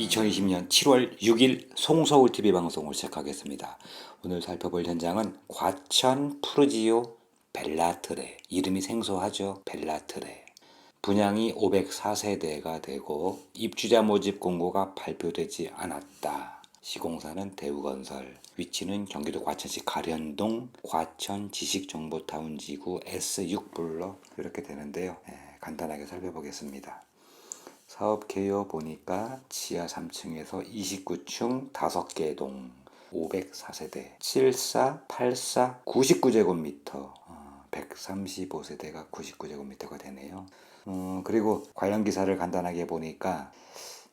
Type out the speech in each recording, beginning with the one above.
2020년 7월 6일 송서울 TV 방송을 시작하겠습니다. 오늘 살펴볼 현장은 과천 푸르지오 벨라트레 이름이 생소하죠 벨라트레 분양이 504세대가 되고 입주자 모집 공고가 발표되지 않았다. 시공사는 대우건설 위치는 경기도 과천시 가련동 과천 지식정보타운 지구 S6블럭 이렇게 되는데요. 예, 간단하게 살펴보겠습니다. 사업 개요 보니까 지하 3층에서 29층 5개 동 504세대 74, 84, 99제곱미터 135세대가 99제곱미터가 되네요. 음, 그리고 관련 기사를 간단하게 보니까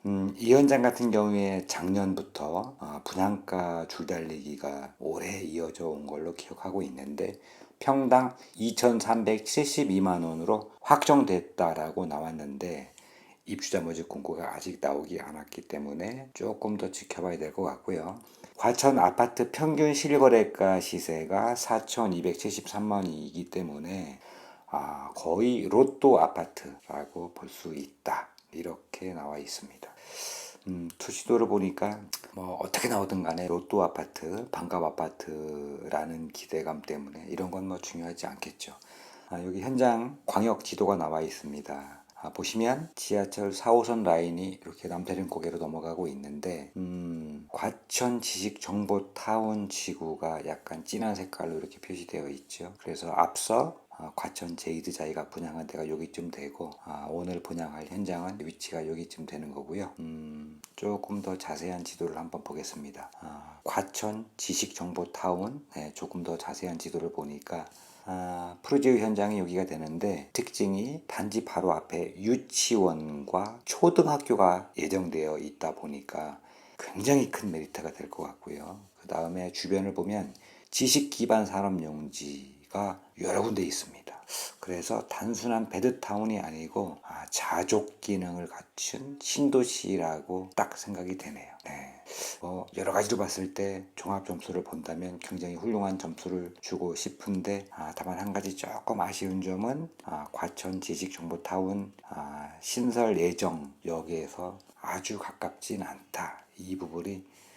음, 이 현장 같은 경우에 작년부터 어, 분양가 줄달리기가 오래 이어져 온 걸로 기억하고 있는데 평당 2,372만 원으로 확정됐다라고 나왔는데 입주자 모집 공고가 아직 나오지 않았기 때문에 조금 더 지켜봐야 될 것 같고요. 과천 아파트 평균 실거래가 시세가 4,273만 원이기 때문에 아, 거의 로또 아파트라고 볼 수 있다. 이렇게 나와 있습니다. 음, 투시도를 보니까 뭐 어떻게 나오든 간에 로또 아파트, 반값 아파트라는 기대감 때문에 이런 건 뭐 중요하지 않겠죠. 아, 여기 현장 광역 지도가 나와 있습니다. 아, 보시면 지하철 4호선 라인이 이렇게 남태령 고개로 넘어가고 있는데 음, 과천 지식 정보 타운 지구가 약간 진한 색깔로 이렇게 표시되어 있죠. 그래서 앞서 아, 과천 제이드 자이가 분양한 데가 여기쯤 되고 아, 오늘 분양할 현장은 위치가 여기쯤 되는 거고요. 음, 조금 더 자세한 지도를 한번 보겠습니다. 아, 과천 지식정보타운 네, 조금 더 자세한 지도를 보니까 아, 프로지오 현장이 여기가 되는데 특징이 단지 바로 앞에 유치원과 초등학교가 예정되어 있다 보니까 굉장히 큰 메리트가 될 것 같고요. 그 다음에 주변을 보면 지식 기반 산업 용지 가 여러 군데 있습니다. 그래서 단순한 베드타운이 아니고 아, 자족 기능을 갖춘 신도시라고 딱 생각이 되네요. 네. 뭐 여러 가지로 봤을 때 종합 점수를 본다면 굉장히 훌륭한 점수를 주고 싶은데 아, 다만 한 가지 조금 아쉬운 점은 아, 과천 지식정보타운 아, 신설 예정역에서 아주 가깝진 않다. 이 부분이 아,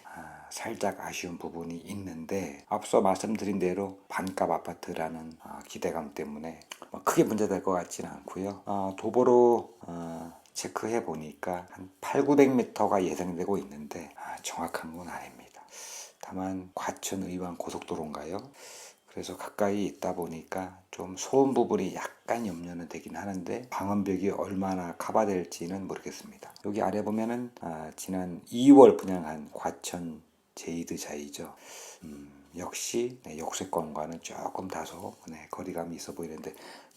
살짝 아쉬운 부분이 있는데 앞서 말씀드린 대로 반값 아파트라는 아, 기대감 때문에 뭐 크게 문제될 것 같지는 않고요. 아, 도보로 어, 체크해 보니까 한 8, 900m가 예상되고 있는데 아, 정확한 건 아닙니다. 다만 과천 의왕 고속도로인가요? 그래서 가까이 있다 보니까 좀 소음 부분이 약간 염려는 되긴 하는데 방음벽이 얼마나 커버될지는 모르겠습니다. 여기 아래 보면은 아, 지난 2월 분양한 과천 제이드 자이죠. 음, 역시 네, 역세권과는 조금 다소 네, 거리감이 있어 보이는데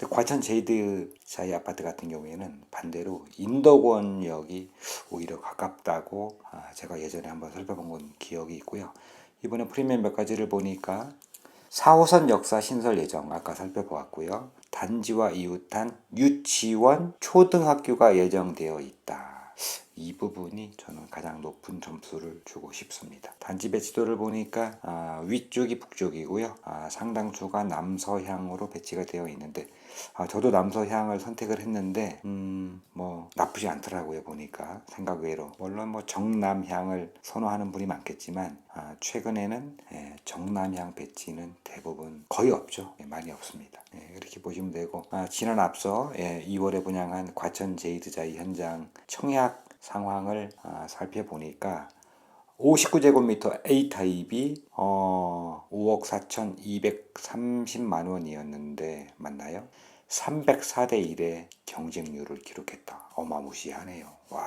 과천 제이드 자이 아파트 같은 경우에는 반대로 인덕원역이 오히려 가깝다고 아, 제가 예전에 한번 살펴본 건 기억이 있고요. 이번에 프리미엄 몇 가지를 보니까 4호선 역사 신설 예정 아까 살펴보았고요. 단지와 이웃한 유치원 초등학교가 예정되어 있다. 이 부분이 저는 가장 높은 점수를 주고 싶습니다. 단지 배치도를 보니까 아, 위쪽이 북쪽이고요. 아, 상당수가 남서향으로 배치가 되어 있는데 아, 저도 남서향을 선택을 했는데 음, 뭐 나쁘지 않더라고요 보니까 생각 외로 물론 뭐 정남향을 선호하는 분이 많겠지만 아, 최근에는 예, 정남향 배치는 대부분 거의 없죠 예, 많이 없습니다 예, 이렇게 보시면 되고 아, 지난 앞서 예, 2월에 분양한 과천 제이드자이 현장 청약 상황을 아, 살펴보니까 59제곱미터 A타입이 어, 5억 4,230만 원이었는데 맞나요? 304대 1의 경쟁률을 기록했다. 어마무시하네요. 와.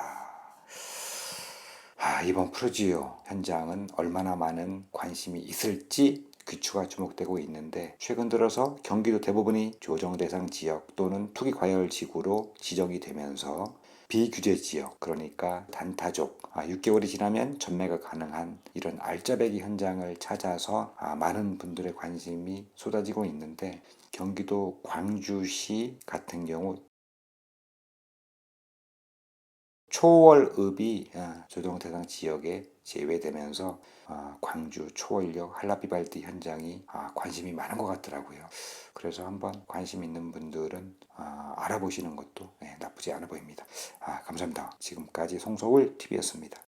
아, 이번 프로지오 현장은 얼마나 많은 관심이 있을지 귀추가 주목되고 있는데 최근 들어서 경기도 대부분이 조정 대상 지역 또는 투기 과열 지구로 지정이 되면서 비규제 지역 그러니까 단타족. 아, 6개월이 지나면 전매가 가능한 이런 알짜배기 현장을 찾아서 아, 많은 분들의 관심이 쏟아지고 있는데 경기도 광주시 같은 경우 초월읍이 아, 조정 대상 지역에 제외되면서 아, 광주 초월역 한라비발디 현장이 아, 관심이 많은 것 같더라고요. 그래서 한번 관심 있는 분들은 아, 알아보시는 것도 네, 나쁘지 않아 보입니다. 아, 감사합니다. 지금까지 송서울 TV였습니다.